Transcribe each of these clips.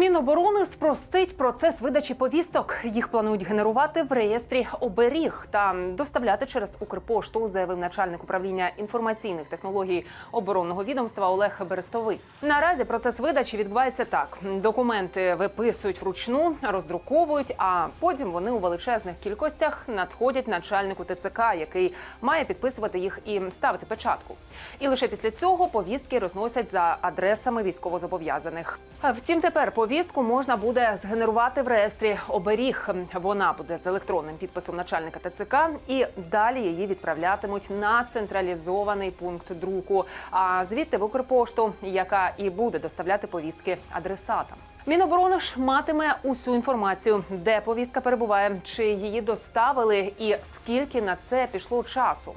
Міноборони спростить процес видачі повісток. Їх планують генерувати в реєстрі оберіг та доставляти через Укрпошту, заявив начальник управління інформаційних технологій оборонного відомства Олег Берестовий. Наразі процес видачі відбувається так: документи виписують вручну, роздруковують, а потім вони у величезних кількостях надходять начальнику ТЦК, який має підписувати їх і ставити печатку. І лише після цього повістки розносять за адресами військовозобов'язаних. Втім, тепер повістку можна буде згенерувати в реєстрі оберіг. Вона буде з електронним підписом начальника ТЦК, і далі її відправлятимуть на централізований пункт друку. А звідти в Укрпошту, яка і буде доставляти повістки адресатам. Міноборони ж матиме усю інформацію, де повістка перебуває, чи її доставили, і скільки на це пішло часу.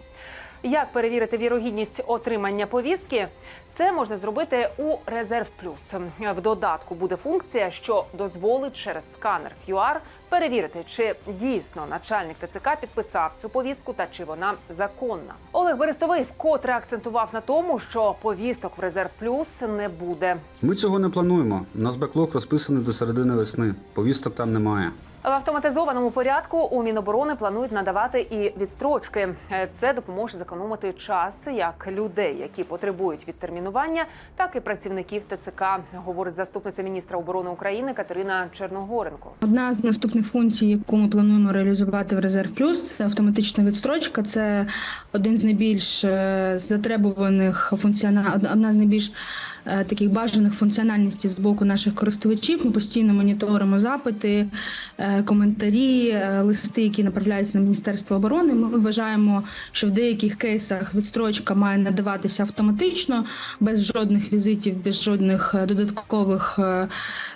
Як перевірити вірогідність отримання повістки? Це можна зробити у Резерв Плюс. В додатку буде функція, що дозволить через сканер QR перевірити, чи дійсно начальник ТЦК підписав цю повістку та чи вона законна. Олег Берестовий вкотре акцентував на тому, що повісток в Резерв Плюс не буде. Ми цього не плануємо. У нас беклог розписаний до середини весни. Повісток там немає. В автоматизованому порядку у Міноборони планують надавати і відстрочки. Е, Це допоможе зекономити час як людей, які потребують відтермінування, так і працівників ТЦК, говорить заступниця міністра оборони України Катерина Черногоренко. Одна з наступних функцій, яку ми плануємо реалізувати в Резерв Плюс, це автоматична відстрочка. Це один з найбільш е, затребуваних функціона... одна з найбільш таких бажаних функціональностей з боку наших користувачів. Ми постійно моніторимо запити, е, коментарі, е, листи, які направляються на Міністерство оборони. Ми вважаємо, що в деяких кейсах відстрочка має надаватися автоматично, без жодних візитів, без жодних е, додаткових, е,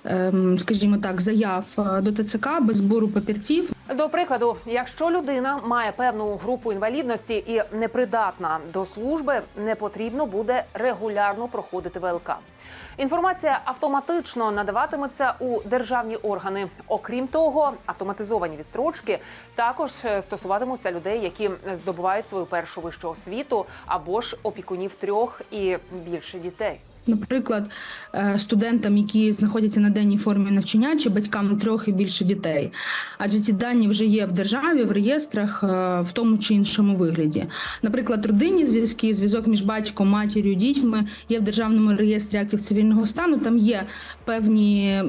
ем, скажімо так, заяв е, до ТЦК, без збору папірців. До прикладу, якщо людина має певну групу інвалідності і непридатна до служби, не потрібно буде регулярно проходити ВЛК. Інформація автоматично надаватиметься у державні органи. Окрім того, автоматизовані відстрочки також е, стосуватимуться людей, які здобувають свою першу вищу освіту або ж опікунів трьох і більше дітей. Наприклад, е, студентам, які знаходяться на денній формі навчання, чи батькам трьох і більше дітей, адже ці дані вже є в державі, в реєстрах е, в тому чи іншому вигляді. Наприклад, родинні зв'язки, зв'язок між батьком, матір'ю, дітьми є в державному реєстрі актів цивільного стану. Там є певні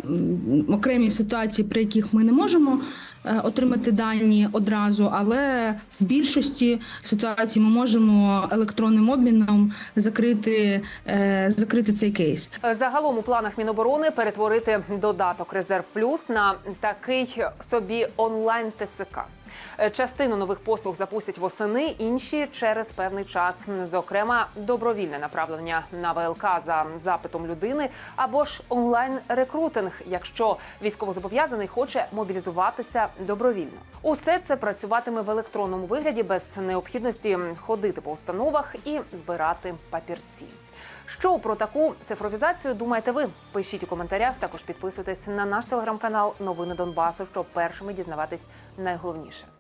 окремі ситуації, при яких ми не можемо отримати дані одразу, але в більшості ситуацій ми можемо електронним обміном закрити, е, закрити цей кейс. Загалом у планах Міноборони перетворити додаток Резерв Плюс на такий собі онлайн ТЦК. Е, Частину нових послуг запустять восени, інші через певний час. Зокрема, добровільне направлення на ВЛК за запитом людини або ж онлайн рекрутинг, якщо військовозобов'язаний хоче мобілізуватися добровільно. Усе це працюватиме в електронному вигляді без необхідності ходити по установах і збирати папірці. Що про таку цифровізацію думаєте ви? Пишіть у коментарях. Також підписуйтесь на наш телеграм-канал Новини Донбасу, щоб першими дізнаватись найголовніше.